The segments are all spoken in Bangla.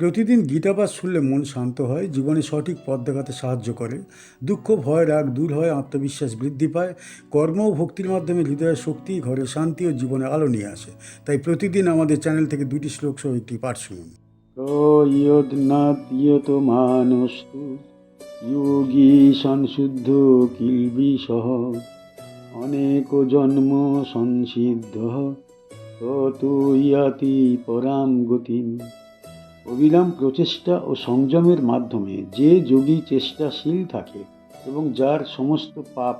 প্রতিদিন গীতাপাঠ শুনলে মন শান্ত হয়, জীবনে সঠিক পথ দেখাতে সাহায্য করে। দুঃখ, ভয়, রাগ দূর হয়, আত্মবিশ্বাস বৃদ্ধি পায়। কর্ম ও ভক্তির মাধ্যমে হৃদয়ের শক্তি, ঘরে শান্তি ও জীবনে আলো নিয়ে আসে। তাই প্রতিদিন আমাদের চ্যানেল থেকে দুটি শ্লোক সহ একটি পাঠ শুনুন। মানস্তু সংশুদ্ধ অনেক জন্ম সংসিদ্ধ তত ইয়াতি পরাম গতিম। অবিরাম প্রচেষ্টা ও সংযমের মাধ্যমে যে যোগী চেষ্টাশীল থাকে এবং যার সমস্ত পাপ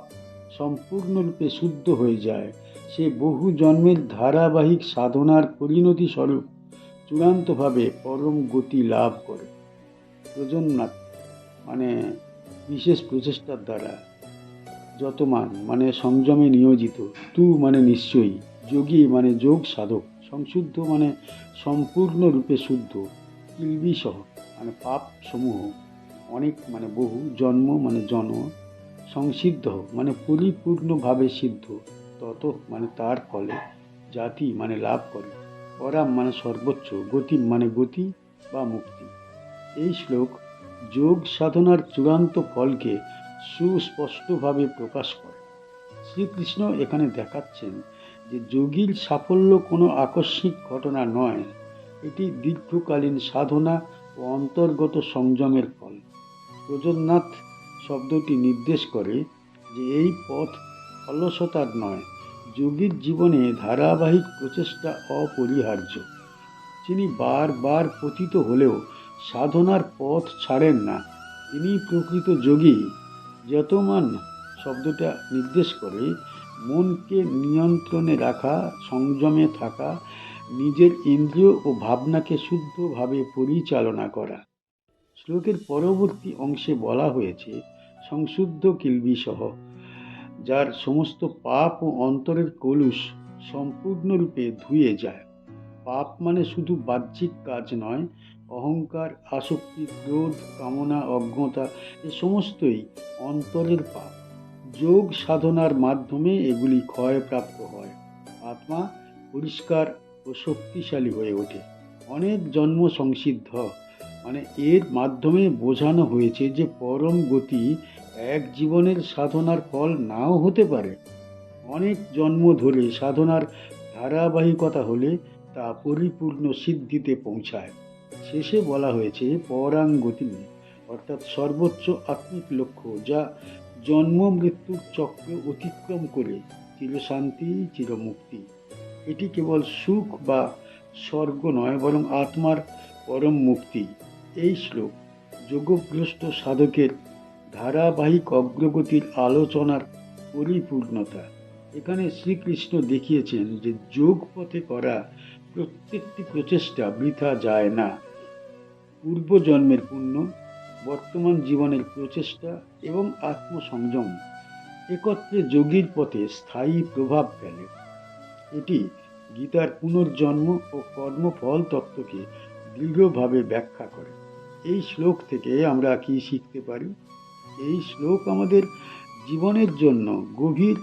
সম্পূর্ণরূপে শুদ্ধ হয়ে যায়, সে বহু জন্মের ধারাবাহিক সাধনার পরিণতি স্বরূপ চূড়ান্তভাবে পরম গতি লাভ করে। প্রজন্মাত মানে বিশেষ প্রচেষ্টার দ্বারা যতমান মানে সংযমে নিয়োজিত, তু মানে নিশ্চয়ই, যোগী মানে যোগ সাধক, সংশুদ্ধ মানে সম্পূর্ণরূপে শুদ্ধ। কিলবি সহ মানে পাপ সমূহ অনেক মানে বহু জন্ম মানে জন্ম সংসিদ্ধ মানে পরিপূর্ণভাবে সিদ্ধ। তত মানে তার ফলে জাতি মানে লাভ করে। পরাম মানে সর্বোচ্চ, গতি মানে গতি বা মুক্তি। এই শ্লোক যোগ সাধনার চূড়ান্ত ফলকে সুস্পষ্টভাবে প্রকাশ করে। শ্রীকৃষ্ণ এখানে দেখাচ্ছেন যে যোগীর সাফল্য কোনো আকস্মিক ঘটনা নয় এটি দীর্ঘকালীন সাধনা ও অন্তর্গত সংযমের ফল। প্রজন্নাথ শব্দটি নির্দেশ করে যে এই পথ অলসতার নয়, যোগীর জীবনে ধারাবাহিক প্রচেষ্টা অপরিহার্য। তিনি বারবার পতিত হলেও সাধনার পথ ছাড়েন না তিনি প্রকৃত যোগী। যতমান শব্দটা নির্দেশ করে, মনকে নিয়ন্ত্রণে রাখা, সংযমে থাকা নিজের ইন্দ্রিয় ও ভাবনাকে শুদ্ধভাবে পরিচালনা করা। শ্লোকের পরবর্তী অংশে বলা হয়েছে, সংশুদ্ধ কিলবিসহ, যার সমস্ত পাপ ও অন্তরের কলুষ সম্পূর্ণরূপে ধুয়ে যায়। পাপ মানে শুধু বাহ্যিক কাজ নয়, অহংকার, আসক্তি, ক্রোধ, কামনা, অজ্ঞতা, এ সমস্তই অন্তরের পাপ। যোগ সাধনার মাধ্যমে এগুলি ক্ষয়প্রাপ্ত হয়। আত্মা পরিষ্কার ও শক্তিশালী হয়ে ওঠে। অনেক জন্ম সংসিদ্ধ। মানে এর মাধ্যমে বোঝানো হয়েছে যে পরম গতি এক জীবনের সাধনার ফল নাও হতে পারে। অনেক জন্ম ধরে সাধনার ধারাবাহিকতা হলে তা পরিপূর্ণ সিদ্ধিতে পৌঁছায়। শেষে বলা হয়েছে পরাং গতি অর্থাৎ সর্বোচ্চ আত্মিক লক্ষ্য যা জন্ম মৃত্যুর চক্র অতিক্রম করে চিরশান্তি, চিরমুক্তি। এটি কেবল সুখ বা স্বর্গ নয়, বরং আত্মার পরম মুক্তি। এই শ্লোক যোগগ্রস্ত সাধকের ধারাবাহিক অগ্রগতির আলোচনার পরিপূর্ণতা। এখানে শ্রীকৃষ্ণ দেখিয়েছেন যে যোগ পথে করা প্রত্যেকটি প্রচেষ্টা বৃথা যায় না। পূর্বজন্মের পুণ্য, বর্তমান জীবনের প্রচেষ্টা এবং আত্মসংযম একত্রে যোগীর পথে স্থায়ী প্রভাব ফেলে। এটি গীতার পুনর্জন্ম ও কর্মফল তত্ত্বকে দৃঢ়ভাবে ব্যাখ্যা করে। এই শ্লোক থেকে আমরা কি শিখতে পারি? এই শ্লোক আমাদের জীবনের জন্য গভীর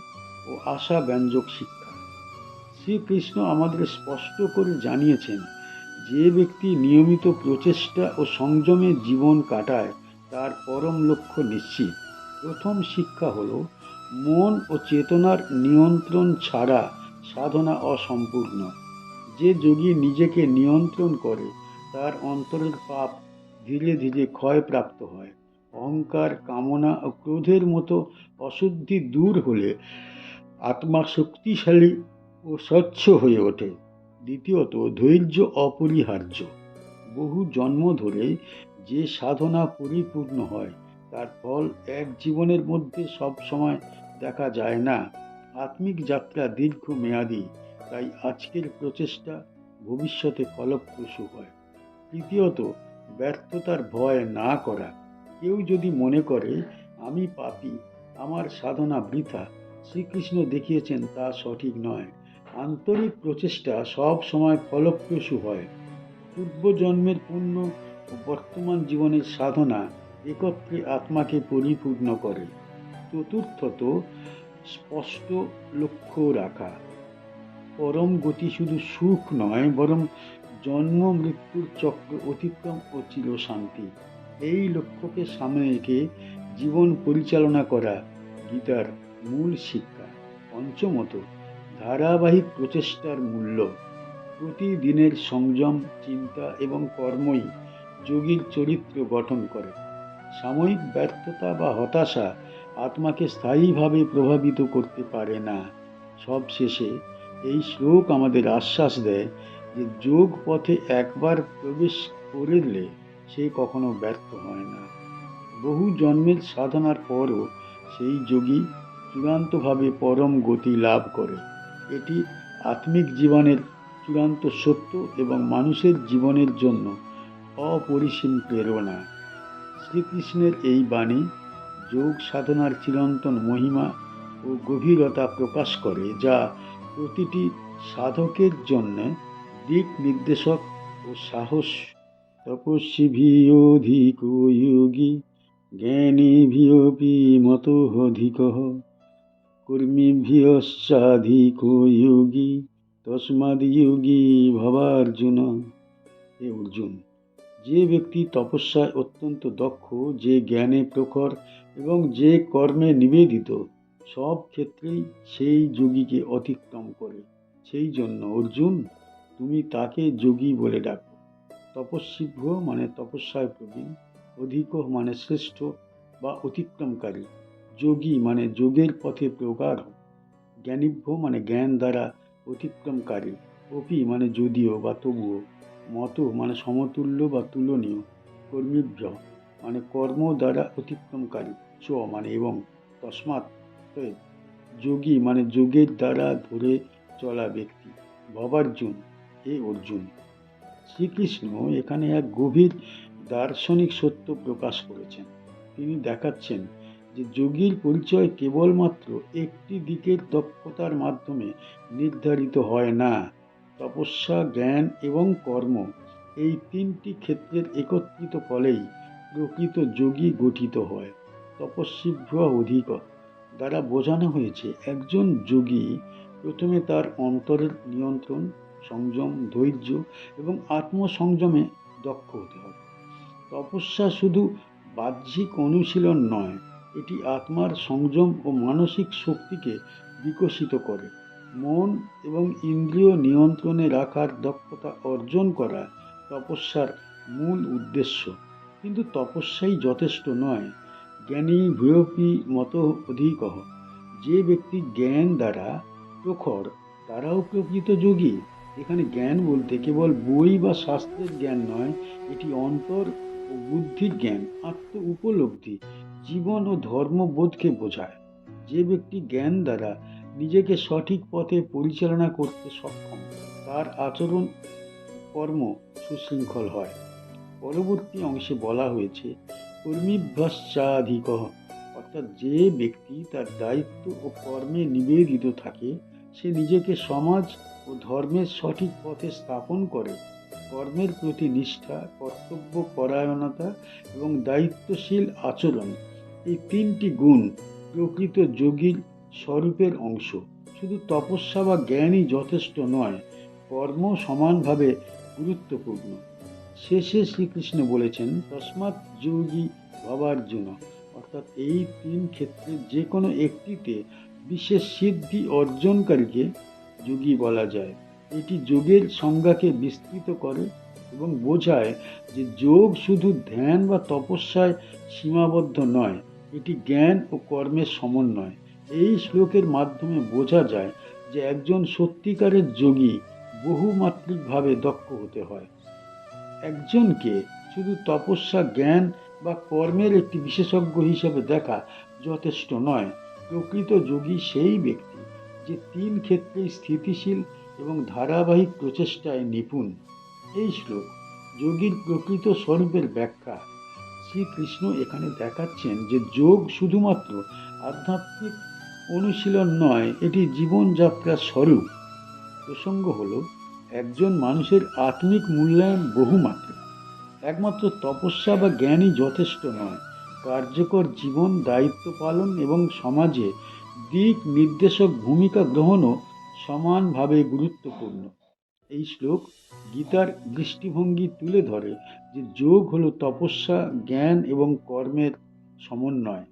ও আশা ব্যঞ্জক শিক্ষা। শ্রীকৃষ্ণ আমাদের স্পষ্ট করে জানিয়েছেন, যে ব্যক্তি নিয়মিত প্রচেষ্টা ও সংযমে জীবন কাটায়, তার পরম লক্ষ্য নিশ্চিত। প্রথম শিক্ষা হল, মন ও চেতনার নিয়ন্ত্রণ ছাড়া সাধনা অসম্পূর্ণ। যে যোগী নিজেকে নিয়ন্ত্রণ করে, তার অন্তরের পাপ ধীরে ধীরে ক্ষয়প্রাপ্ত হয়। অহংকার, কামনা ও ক্রোধের মতো অশুদ্ধি দূর হলে আত্মা শক্তিশালী ও স্বচ্ছ হয়ে ওঠে। দ্বিতীয়ত, ধৈর্য অপরিহার্য। বহু জন্ম ধরে যে সাধনা পরিপূর্ণ হয়, তার ফল এক জীবনের মধ্যে সব সময় দেখা যায় না। আত্মিক যাত্রা দীর্ঘ মেয়াদী, তাই আজকের প্রচেষ্টা ভবিষ্যতে ফলপ্রসূ হয়। তৃতীয়ত, ব্যর্থতার ভয় না করা। কেউ যদি মনে করে, আমি পাপি, আমার সাধনা বৃথা, শ্রীকৃষ্ণ দেখিয়েছেন তা সঠিক নয়। আন্তরিক প্রচেষ্টা সব সময় ফলপ্রসূ হয়। পূর্বজন্মের পুণ্য ও বর্তমান জীবনের সাধনা একত্রে আত্মাকে পরিপূর্ণ করে। চতুর্থত স্পষ্ট লক্ষ্য রাখা। পরম গতি শুধু সুখ নয়, বরং জন্ম, মৃত্যুর চক্র অতিক্রম ও চির শান্তি। এই লক্ষ্যকে সামনে রেখে জীবন পরিচালনা করা গীতার মূল শিক্ষা। পঞ্চমত, ধারাবাহিক প্রচেষ্টার মূল্য। প্রতিদিনের সংযম, চিন্তা এবং কর্মই যোগীর চরিত্র গঠন করে। সাময়িক ব্যর্থতা বা হতাশা আত্মাকে স্থায়ীভাবে প্রভাবিত করতে পারে না। সবশেষে এই শ্লোক আমাদের আশ্বাস দেয় যে যোগ পথে একবার প্রবেশ করলে সে কখনো ব্যর্থ হয় না। বহু জন্মের সাধনার পরও সেই যোগী চূড়ান্তভাবে পরম গতি লাভ করে। এটি আত্মিক জীবনের চূড়ান্ত সত্য এবং মানুষের জীবনের জন্য অপরিসীম প্রেরণা। শ্রীকৃষ্ণের এই বাণী যোগ সাধনার চিরন্তন মহিমা ও গভীরতা প্রকাশ করে, যা প্রতিটি সাধকের জন্য দিক নির্দেশক ও সাহস। তপস্বীভিয়োধিক যোগী মত অধিক কর্মীভ্যশ্চাধিক যোগী তস্মাদ যোগী ভবার্জুন। হে অর্জুন, যে ব্যক্তি তপস্যায় অত্যন্ত দক্ষ, যে জ্ঞানে প্রখর এবং যে কর্মে নিবেদিত, সব ক্ষেত্রেই সেই যোগীকে অতিক্রম করে। সেই জন্য, অর্জুন, তুমি তাকে যোগী বলে ডাকো। তপস্বীভ্য মানে তপস্যায় প্রবীণ, অধিক মানে শ্রেষ্ঠ বা অতিক্রমকারী। যোগী মানে যোগের পথে প্রগাঢ়। জ্ঞানীভ্য মানে জ্ঞান দ্বারা অতিক্রমকারী। অপি মানে যদিও বা তবুও। মত মানে সমতুল্য বা তুলনীয়। কর্মীভ্য মানে কর্ম দ্বারা অতিক্রমকারী। চ মানে এবং তসমাৎ যোগী মানে যোগের দ্বারা ধরে চলা ব্যক্তি। ভবার্জুন, হে অর্জুন, শ্রীকৃষ্ণ এখানে এক গভীর দার্শনিক সত্য প্রকাশ করেছেন। তিনি দেখাচ্ছেন যে যোগীর পরিচয় কেবলমাত্র একটি দিকের দক্ষতার মাধ্যমে নির্ধারিত হয় না। তপস্যা, জ্ঞান এবং কর্ম এই তিনটি ক্ষেত্রের একত্রিত ফলেই প্রকৃত যোগী গঠিত হয়। তপস্বীভ্য অধিক দ্বারা বোঝানো হয়েছে, একজন যোগী প্রথমে তার অন্তরের নিয়ন্ত্রণ, সংযম, ধৈর্য এবং আত্মসংযমে দক্ষ হতে হবে। তপস্যা শুধু বাহ্যিক অনুশীলন নয়, এটি আত্মার সংযম ও মানসিক শক্তিকে বিকশিত করে। মন এবং ইন্দ্রিয় নিয়ন্ত্রণে রাখার দক্ষতা অর্জন করা তপস্যার মূল উদ্দেশ্য। কিন্তু তপস্যাই যথেষ্ট নয় জ্ঞানী ভূয়পি মতো অধিক যে ব্যক্তি জ্ঞান দ্বারা প্রখর, তারাও প্রকৃত যোগী। এখানে জ্ঞান বলতে কেবল বই বা শাস্ত্রের জ্ঞান নয়, এটি অন্তর ও বুদ্ধির জ্ঞান, আত্ম উপলব্ধি, জীবন ও ধর্মবোধকে বোঝায়। যে ব্যক্তি জ্ঞান দ্বারা নিজেকে সঠিক পথে পরিচালনা করতে সক্ষম, তার আচরণ কর্ম সুশৃঙ্খল হয়। পরবর্তী অংশে বলা হয়েছে কর্মীভ্যাসাধিক অর্থাৎ যে ব্যক্তি তার দায়িত্ব ও কর্মে নিবেদিত থাকে সে নিজেকে সমাজ ও ধর্মের সঠিক পথে স্থাপন করে কর্মের প্রতি নিষ্ঠা কর্তব্য পরায়ণতা এবং দায়িত্বশীল আচরণ এই তিনটি গুণ প্রকৃত যোগীর স্বরূপের অংশ শুধু তপস্যা বা জ্ঞানই যথেষ্ট নয় কর্ম সমানভাবে গুরুত্বপূর্ণ শেষে শ্রীকৃষ্ণ বলেছেন, তসমাৎ যোগী ভবার্জুন। অর্থাৎ এই তিন ক্ষেত্রে যে কোনো একটিতে বিশেষ সিদ্ধি অর্জনকারীকে যোগী বলা যায়। এটি যোগের সংজ্ঞাকে বিস্তৃত করে এবং বোঝায় যে যোগ শুধু ধ্যান বা তপস্যায় সীমাবদ্ধ নয়, এটি জ্ঞান ও কর্মের সমন্বয়। এই শ্লোকের মাধ্যমে বোঝা যায় যে একজন সত্যিকারের যোগী বহুমাত্রিকভাবে দক্ষ হতে হয়। একজনকে শুধু তপস্যা, জ্ঞান বা কর্মের একটি বিশেষজ্ঞ হিসেবে দেখা যথেষ্ট নয়। প্রকৃত যোগী সেই ব্যক্তি যে তিন ক্ষেত্রেই স্থিতিশীল এবং ধারাবাহিক প্রচেষ্টায় নিপুণ। এই শ্লোক যোগীর প্রকৃত স্বরূপের ব্যাখ্যা। শ্রীকৃষ্ণ এখানে দেখাচ্ছেন যে যোগ শুধুমাত্র আধ্যাত্মিক অনুশীলন নয়, এটি জীবনযাত্রার স্বরূপ। প্রসঙ্গ হল একজন মানুষের আত্মিক মূল্যায়ন বহুমাত্র। একমাত্র তপস্যা বা জ্ঞানই যথেষ্ট নয়। কার্যকর জীবন, দায়িত্ব পালন এবং সমাজে দিক নির্দেশক ভূমিকা গ্রহণও সমানভাবে গুরুত্বপূর্ণ। এই শ্লোক গীতার দৃষ্টিভঙ্গি তুলে ধরে যে যোগ হলো তপস্যা, জ্ঞান এবং কর্মের সমন্বয়।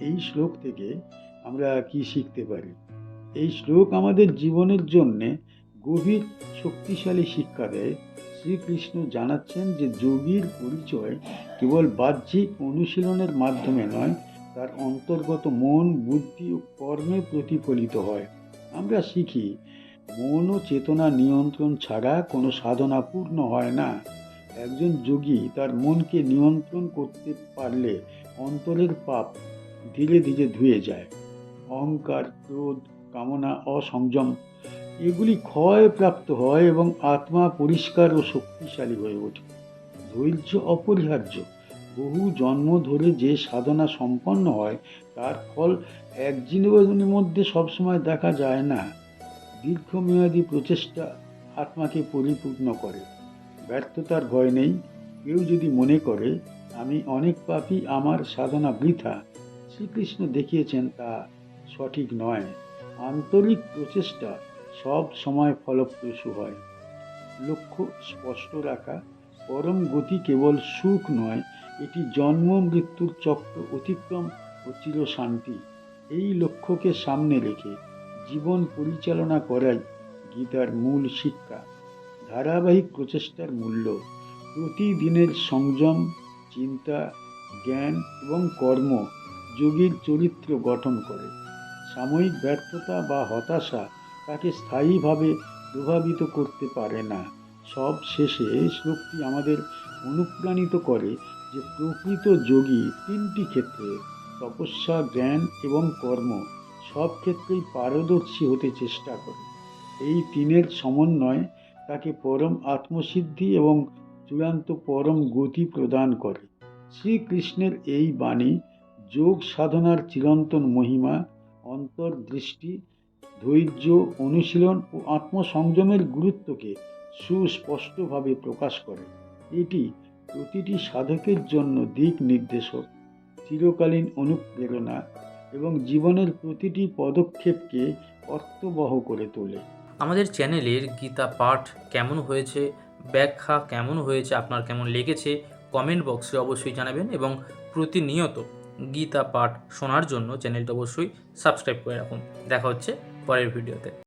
এই শ্লোক থেকে আমরা কি শিখতে পারি? এই শ্লোক আমাদের জীবনের জন্যে গভীর শক্তিশালী শিক্ষা দেয় শ্রীকৃষ্ণ জানাচ্ছেন যে যোগীর পরিচয় কেবল বাহ্যিক অনুশীলনের মাধ্যমে নয়, তার অন্তর্গত মন, বুদ্ধি ও কর্মে প্রতিফলিত হয়। আমরা শিখি, মন ও চেতনা নিয়ন্ত্রণ ছাড়া কোনো সাধনা পূর্ণ হয় না। একজন যোগী তার মনকে নিয়ন্ত্রণ করতে পারলে অন্তরের পাপ ধীরে ধীরে ধুয়ে যায়। অহংকার, ক্রোধ, কামনা, অসংযম এগুলি ক্ষয় প্রাপ্ত হয় এবং আত্মা পরিষ্কার ও শক্তিশালী হয়ে ওঠে। ধৈর্য অপরিহার্য। বহু জন্ম ধরে যে সাধনা সম্পন্ন হয়, তার ফল এক জীবনের মধ্যে সবসময় দেখা যায় না। দীর্ঘমেয়াদী প্রচেষ্টা আত্মাকে পরিপূর্ণ করে। ব্যর্থতার ভয় নেই। কেউ যদি মনে করে, আমি অনেক পাপী আমার সাধনা বৃথা। শ্রীকৃষ্ণ দেখিয়েছেন তা সঠিক নয়। আন্তরিক প্রচেষ্টা সব সময় ফলপ্রসূ হয়। লক্ষ্য স্পষ্ট রাখা, পরম গতি কেবল সুখ নয়, এটি জন্ম, মৃত্যুর চক্র অতিক্রম ও চিরশান্তি। এই লক্ষ্যকে সামনে রেখে জীবন পরিচালনা করাই গীতার মূল শিক্ষা। ধারাবাহিক প্রচেষ্টার মূল্য, প্রতিদিনের সংযম, চিন্তা, জ্ঞান এবং কর্ম যোগীর চরিত্র গঠন করে। সাময়িক ব্যর্থতা বা হতাশা তাকে স্থায়ীভাবে প্রভাবিত করতে পারে না। সব শেষে শ্লোকটি আমাদের অনুপ্রাণিত করে যে প্রকৃত যোগী তিনটি ক্ষেত্রে তপস্যা, জ্ঞান এবং কর্ম সব ক্ষেত্রেই পারদর্শী হতে চেষ্টা করে। এই তিনের সমন্বয় তাকে পরম আত্মসিদ্ধি এবং চূড়ান্ত পরম গতি প্রদান করে। শ্রীকৃষ্ণের এই বাণী যোগ সাধনার চিরন্তন মহিমা, অন্তর্দৃষ্টি ধৈর্য, অনুশীলন ও আত্মসংযমের গুরুত্বকে সুস্পষ্টভাবে প্রকাশ করে। এটি প্রতিটি সাধকের জন্য দিক নির্দেশক, চিরকালীন অনুপ্রেরণা এবং জীবনের প্রতিটি পদক্ষেপকে অর্থবহ করে তোলে। আমাদের চ্যানেলের গীতা পাঠ কেমন হয়েছে, ব্যাখ্যা কেমন হয়েছে, আপনার কেমন লেগেছে কমেন্ট বক্সে অবশ্যই জানাবেন এবং প্রতিনিয়ত গীতা পাঠ শোনার জন্য চ্যানেলটা অবশ্যই সাবস্ক্রাইব করে রাখুন। দেখা হচ্ছে পরের ভিডিওতে।